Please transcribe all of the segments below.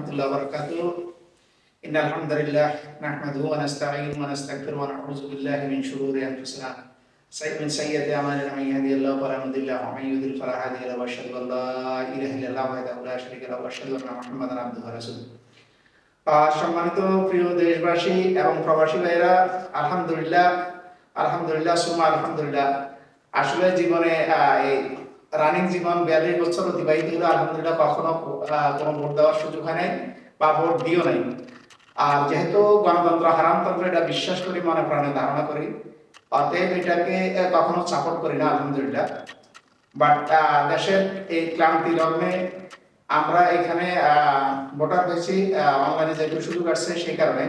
ورحمة الله وبركاته إن الحمد لله نحمده ونستعين ونستغفر ونعوذ بالله من شرور أنفسنا من سيئات أعمالنا من يهدي الله فلا مضل له ومن يضلل فلا هادي له وأشهد أن لا إله إلا الله وحده لا شريك له وأشهد أن محمدا عبده ورسوله সম্মানিত প্রিয় দেশবাসী এবং প্রবাসী ভাইরা আলহামদুলিল্লাহ আলহামদুলিল্লাহ সুমা আলহামদুলিল্লাহ আসলে জীবনে রানিং জীবন বিয়াল্লিশ বছর অতিবাহিত হলো, আলহামদুলিল্লাহ কখনো কোনো ভোট দেওয়ার সুযোগ হয় নাই বা ভোট দিও নাই। আর যেহেতু গণতন্ত্র হারামতন্ত্র, এটা বিশ্বাস করি, মনে প্রাণে ধারণা করি, অতএব এটাকে কখনো সাপোর্ট করি না, আলহামদুলিল্লাহ। বাট দেশের এই ক্লান্তি লগ্নে আমরা এখানে ভোটার হয়েছি অনলাইনে যেহেতু সুযোগ আসছে সেই কারণে।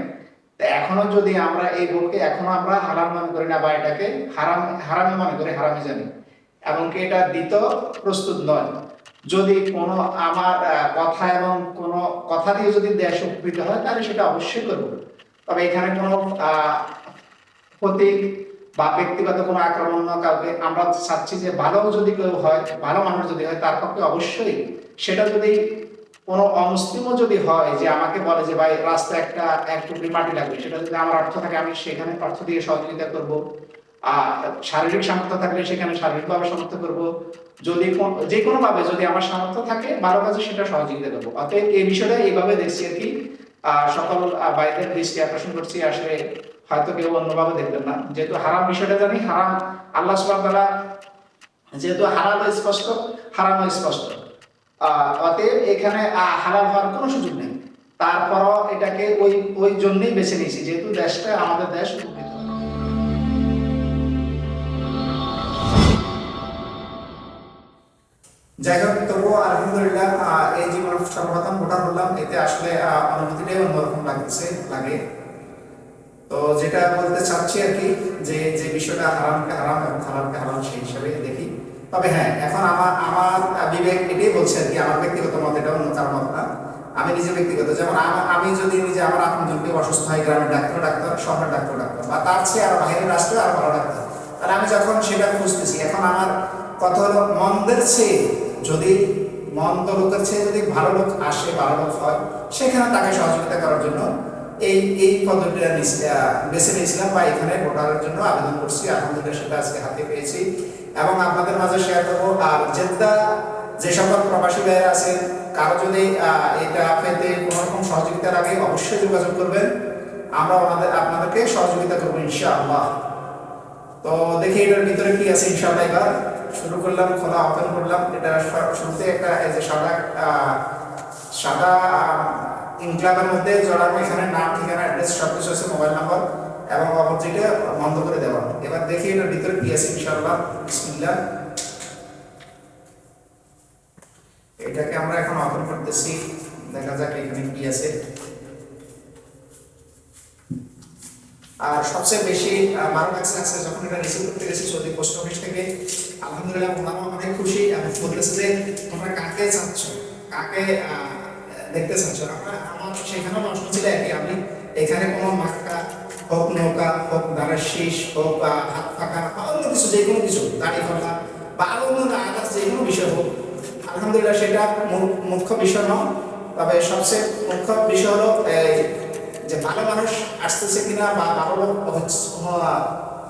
এখনও যদি আমরা এই ভোটকে এখনও আমরা হারাম মনে করি না বা এটাকে হারাম হারামে মনে করি হারামে জানি। এমনকি এটা দিত? প্রস্তুত নয়। যদি কোনো আমার কথা এবং কোনো কথা দিয়ে যদি দেশ উপকৃত হয়, তাহলে সেটা অবশ্যই করব। তবে এখানে কোনো প্রতীক বা ব্যক্তিগত কোনো আক্রমণ না কাউকে, আমরা চাচ্ছি যে ভালো যদি কেউ হয়, ভালো মানুষ যদি হয়, তার পক্ষে অবশ্যই সেটা যদি কোনো অমুসলিমও যদি হয়, যে আমাকে বলে যে, ভাই, রাস্তায় একটা, এক টুকরি মাটি লাগবে, সেটা যদি আমার অর্থ থাকে, আমি সেখানে অর্থ দিয়ে সহযোগিতা করব। শারীরিক সামর্থ্য থাকলে সেখানে শারীরিকভাবে সামর্থ্য করব। যদি যে কোনো ভাবে যদি আমার সামর্থ্য থাকে ভালো কাজে সেটা সহযোগিতা করব। অতএব এই বিষয়টা এইভাবে দেখছি আর কি। আহ, সকল ভাইদের দৃষ্টি আকর্ষণ করছি আসলে হয়তো কেউ অন্যভাবে দেখবেন না। যেহেতু হারাম বিষয়টা জানি হারাম আল্লাহ ওয়া যেহেতু হালাল স্পষ্ট হারাম স্পষ্ট। আহ, অতএব এখানে হালাল হওয়ার কোনো সুযোগ নেই। তারপরও এটাকে ওই ওই জন্যই বেছে নিয়েছি। যেহেতু দেশটা আমাদের দেশ যাই হোক তবুও আলহামদুলিল্লাহ এই সর্বপ্রথম ভোটার হলাম। এতে আসলে অনুভূতিটাই অন্যরকম লাগে। তো যেটা বলতে চাচ্ছি আর কি, যে যে বিষয়টা হারামকে হারাম এবং হারামকে হারাম সেই হিসাবে দেখি। তবে হ্যাঁ এখন আমার আমার বিবেক এটাই বলছে আর কি, আমার ব্যক্তিগত মত এটা অন্য মত না। আমি নিজে ব্যক্তিগত, যেমন আমি যদি নিজে আমার আপনজনকে অসুস্থ হয়, গ্রামের ডাক্তার ডাক্তার, শহরের ডাক্তার ডাক্তার, বা তার চেয়ে আর বাইরের রাষ্ট্রে আর ভালো ডাক্তার, তাহলে আমি যখন সেটা খুঁজতেছি, এখন আমার কথা হলো, মন্দের চেয়ে যদি মন্দ লোকের চেয়ে যদি ভালো লোক আসে, ভালো লোক হয়, সেখানে তাকে সহযোগিতা করার জন্য এই এই পদ্ধতিটা বেছে নিয়েছিলাম বা এখানে ভোটারের জন্য আবেদন করছি। আলহামদুলিল্লাহ সেটা আজকে হাতে পেয়েছি। এবং আপনাদের মাঝে শেয়ার করব। আর জেদ্দা যে সকল প্রবাসী ভাইয়েরা আছেন, কারও যদি এটা পেতে কোনো রকম সহযোগিতা লাগে, অবশ্যই যোগাযোগ করবেন। আমরা আমাদের আপনাদেরকে সহযোগিতা করব ইনশাআল্লাহ। তো দেখি এটার ভিতরে কি আছে ইনশাআল্লাহ এবার। শুরু করলাম, খোলা ওপেন করলাম। এটা শুরুতে একটা এই যে সাদা সাদা ইনক্লাবের মধ্যে জড়ানো এখানে নাম, ঠিকানা, অ্যাড্রেস সব কিছু আছে মোবাইল নাম্বার এবং অপরজিটে বন্ধ করে দেওয়া। এবার দেখি এটার ভিতরে কি আছে, ইনশাআল্লাহ। এটাকে আমরা এখন ওপেন করতেছি। দেখা যাক এখানে কি আছে। আর সবচেয়ে বেশি ভালো লাগছে আছে যখন এটা রিসিভ করতে গেছি সৌদি পোস্ট অফিস থেকে, আলহামদুলিল্লাহ ওনারা অনেক খুশি এবং বলতেছে যে তোমরা কাকে চাচ্ছ? কাকে দেখতে চাচ্ছ? আমরা, আমার সেখানেও প্রশ্ন ছিল একই, আমি এখানে কোনো মাক্কা, হোক নৌকা, হোক দাঁড়ার শীষ, হোক বা হাত ফাঁকা বা অন্য কিছু, যে কোনো কিছু, দাড়ি ফাঁকা বা আরও অন্য আদার্স যে কোনো বিষয় হোক, আলহামদুলিল্লাহ সেটা মুখ্য বিষয় নয়, তবে সবচেয়ে মুখ্য বিষয় হলো যে ভালো মানুষ আসতেছে কিনা বা ভালো লোক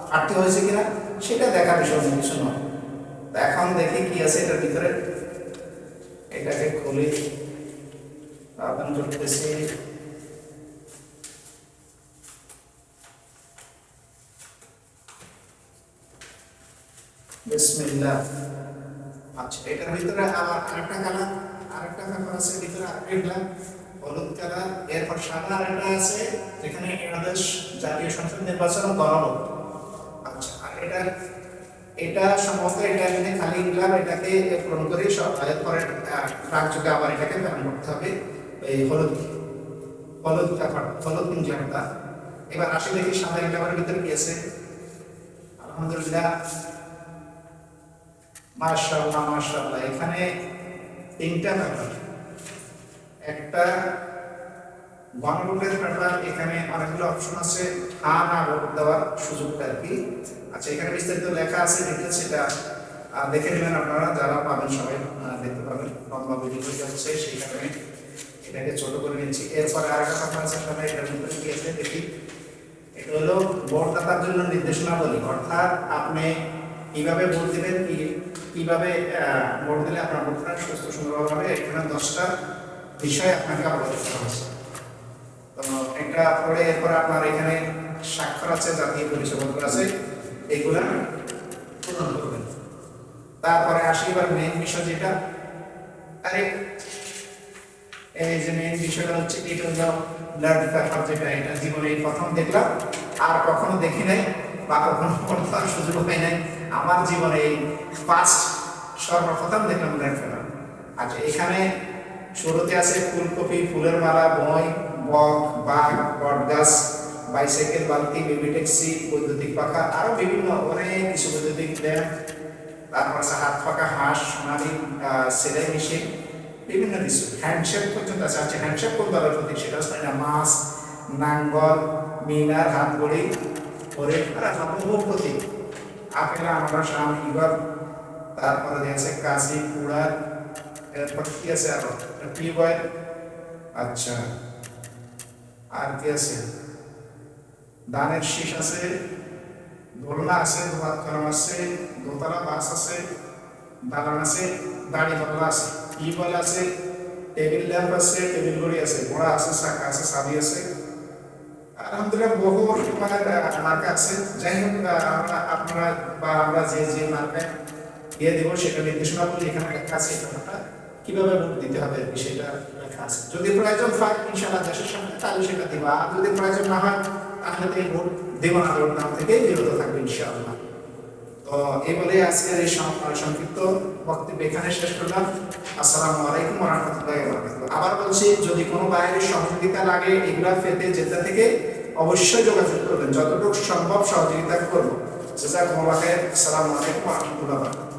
প্রার্থী হয়েছে কিনা, সেটা দেখার বিষয় কিছু নয়। এখন দেখি কি আছে এটার ভিতরে। এটাকে খুলি। ওপেন করতেছি। বিসমিল্লাহ। আচ্ছা এটার ভিতরে আবার আরেকটা কালার। আরেকটা ব্যাপার আছে, ভিতরে আরেকটা হলুদ কালার, এরপর সাদা আরেকটা আছে, যেখানে একাদশ জাতীয় সংসদ নির্বাচন গণভোট আচ্ছা আর এটা এটা সম্ভবত এটা এখানে খালি ইনকাম এটাকে পূরণ করে সব এরপরে রাজ্যকে আবার এটাকে প্যান করতে হবে, এই হলুদ হলুদ ব্যাপার, হলুদ ইনকামটা এবার আসি দেখি সাদা ইনকামের ভিতরে কি আছে। আলহামদুলিল্লাহ, মাশাআল্লাহ মাশাআল্লাহ, এখানে তিনটা ব্যাপার। একটা গণভোটের ব্যাপার, এখানে অনেকগুলো অপশন আছে হ্যাঁ না ভোট দেওয়ার সুযোগটা আর কি। আচ্ছা এখানে বিস্তারিত লেখা আছে ডিটেলস সেটা দেখে নেবেন আপনারা, যারা পাবেন সবাই দেখতে পাবেন, লম্বা ভিডিও যাচ্ছে সেই কারণে এটাকে ছোট করে নিচ্ছি এরপরে আর একটা কথা আছে তাহলে এটার ভিতরে কি আছে দেখি, এটা হলো ভোটদাতার জন্য নির্দেশনা বলি অর্থাৎ আপনি কীভাবে ভোট দিবেন কীভাবে ভোট দিলে আপনার ভোটটা সুস্থ সুন্দরভাবে হবে, এখানে দশটা বিষয় আপনাকে অবগত করা হয়েছে। তো এটা পরে এরপর আপনার এখানে স্বাক্ষর আছে, জাতীয় পরিচয়পত্র আছে, এগুলা পূরণ করবেন। তারপরে আসি এবার মেন বিষয় যেটা। আরে, এই যে মেন বিষয়টা হচ্ছে, এটা হলো ব্লাড পেপার যেটা, এটা জীবনে প্রথম দেখলাম, আর কখনো দেখি নাই। বা কখনো সুযোগ হয় নাই। আমার জীবনে এই ফার্স্ট সর্বপ্রথম দেখলাম ব্লাড পেপার আচ্ছা এখানে শুরুতে আছে ফুলকপি, ফুলের মালা, বই, বক, বাঘ, বটগাছ বাইসাইকেল বালতি বেবি ট্যাক্সি বৈদ্যুতিক পাখা, আরও বিভিন্ন অনেক কিছু বৈদ্যুতিক ল্যাম্প তারপর আছে হাত পাকা হাঁস, সোনালি সেলাই মেশিন বিভিন্ন কিছু। হ্যান্ডশেপ পর্যন্ত আছে। আচ্ছা হ্যান্ডশেপ কোন দলের প্রতীক? সেটা হচ্ছে মাছ, নাঙ্গল, মিনার হাত গড়ি পরে আর বহু প্রতীক আপেল আনারস আম তারপরে আছে কাশি কুড়ার এরপর কি আছে আরও। টিউবওয়েল আচ্ছা। আর কি আছে? ধানের শীষ আছে, দোলনা আছে ভাত করাম আছে, দোতলা বাস আছে, দালান আছে, দাড়ি পাল্লা আছে টিউবওয়েল আছে, টেবিল ল্যাম্প আছে, টেবিল ঘড়ি আছে, ঘোড়া আছে চাকা আছে, চাবি আছে। আলহামদুলিল্লাহ, বহু মার্কা আছে। যাই হোক আমরা আপনারা বা আমরা যে যে দিয়ে দেবো, সেটা নির্দেশনা এখানে লেখা আছে কীভাবে ভোট দিতে হবে সেটা লেখা আছে। যদি প্রয়োজন হয়, ইনশাআল্লাহ দেশের সামনে, তাহলে সেটা দিবা। আর যদি প্রয়োজন না হয়, তাহলে ভোট দেবো না থেকে বিরত থাকবে, ইনশাআল্লাহ। এই বলে আজকের এই সংক্ষিপ্ত বক্তব্য এখানে শেষ করলাম। আসসালামু আলাইকুম রহমতুল্লাহ আবার বলছি, যদি কোনো বাইরের সহযোগিতা লাগে এগুলা ফেতে যেতে থেকে অবশ্যই যোগাযোগ করবেন। যতটুকু সম্ভব সহযোগিতা করব। সেটা কোনো আসসালামু আলাইকুম রহমতুল্লাহ